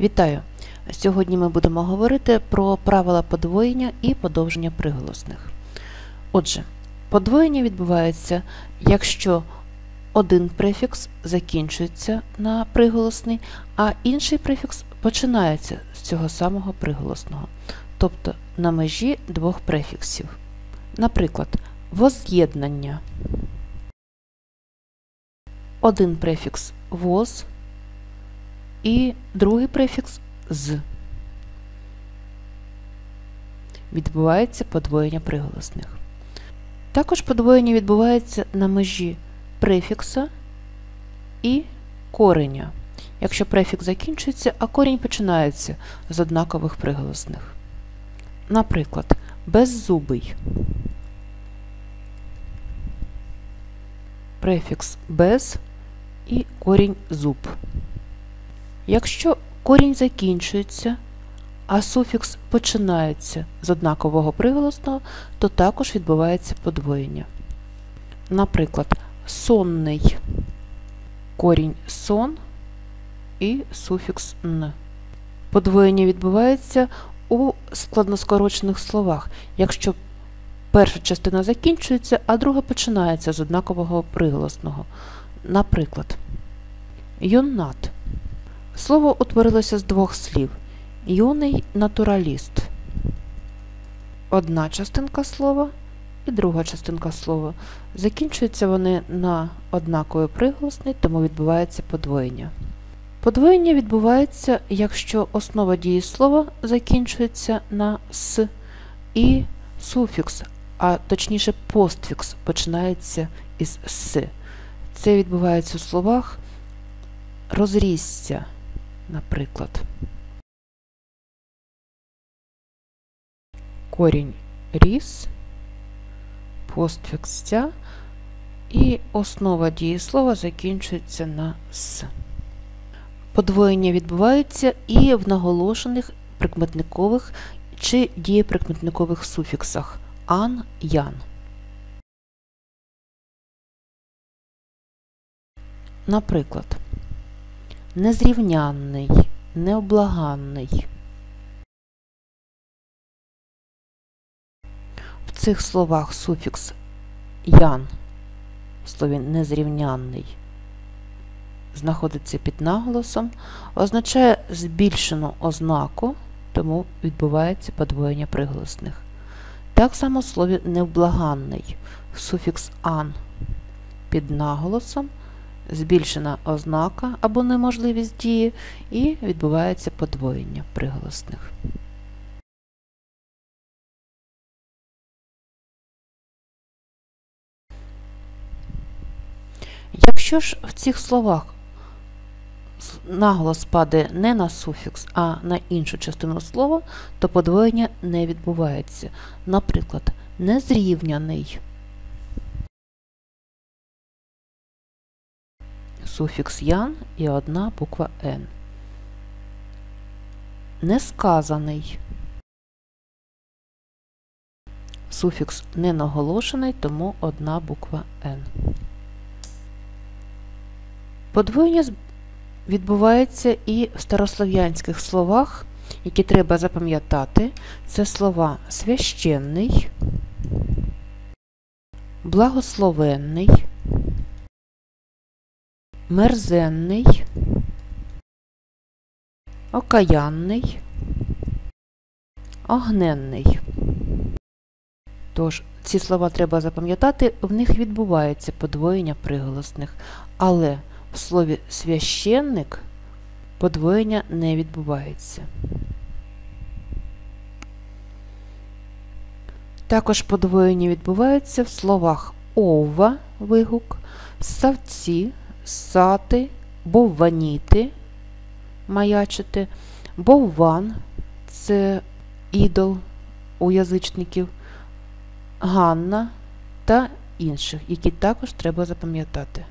Вітаю! Сьогодні ми будемо говорити про правила подвоєння і подовження приголосних. Отже, подвоєння відбувається, якщо один префікс закінчується на приголосний, а інший префікс починається з цього самого приголосного, тобто на межі двох префіксів. Наприклад, воз'єднання. Один префікс воз і другий префікс з. Відбувається подвоєння приголосних. Також подвоєння відбувається на межі префікса і кореня, якщо префікс закінчується, а корінь починається з однакових приголосних. Наприклад, беззубий. Префікс без і корінь зуб. Якщо корінь закінчується, а суфікс починається з однакового приголосного, то також відбувається подвоєння. Наприклад, сонний корінь сон і суфікс н. Подвоєння відбувається у складноскорочених словах, якщо перша частина закінчується, а друга починається з однакового приголосного. Наприклад, юнат. Слово утворилося з двох слів юний натураліст. Одна частинка слова і друга частинка слова. Закінчуються вони на однаковий приголосний, тому відбувається подвоєння. Подвоєння відбувається, якщо основа дієслова закінчується на с і суфікс, а точніше постфікс починається із с. Це відбувається у словах розрісся, наприклад. Корінь ріс, постфікс ця і основа дієслова закінчується на с. Подвоєння відбувається і в наголошених прикметникових чи дієприкметникових суфіксах ан, ян. Наприклад, незрівнянний, необлаганний. В цих словах суфікс ян в слові незрівнянний знаходиться під наголосом, означає збільшену ознаку, тому відбувається подвоєння приголосних. Так само в слові невблаганний суфікс ан під наголосом збільшена ознака або неможливість дії, і відбувається подвоєння приголосних. Якщо ж в цих словах наголос падає не на суфікс, а на іншу частину слова, то подвоєння не відбувається. Наприклад, незрівняний. Суфікс ян і одна буква Н. Несказаний. Суфікс не наголошений, тому одна буква Н. Подвоєння відбувається і в старослов'янських словах, які треба запам'ятати. Це слова священний, благословенний мерзенний, окаянний, огненний. Тож, ці слова треба запам'ятати, в них відбувається подвоєння приголосних, але в слові священник подвоєння не відбувається. Також подвоєння відбувається в словах ова вигук, савці сати, бовваніти, маячити, бовван це ідол у язичників, Ганна та інших, які також треба запам'ятати.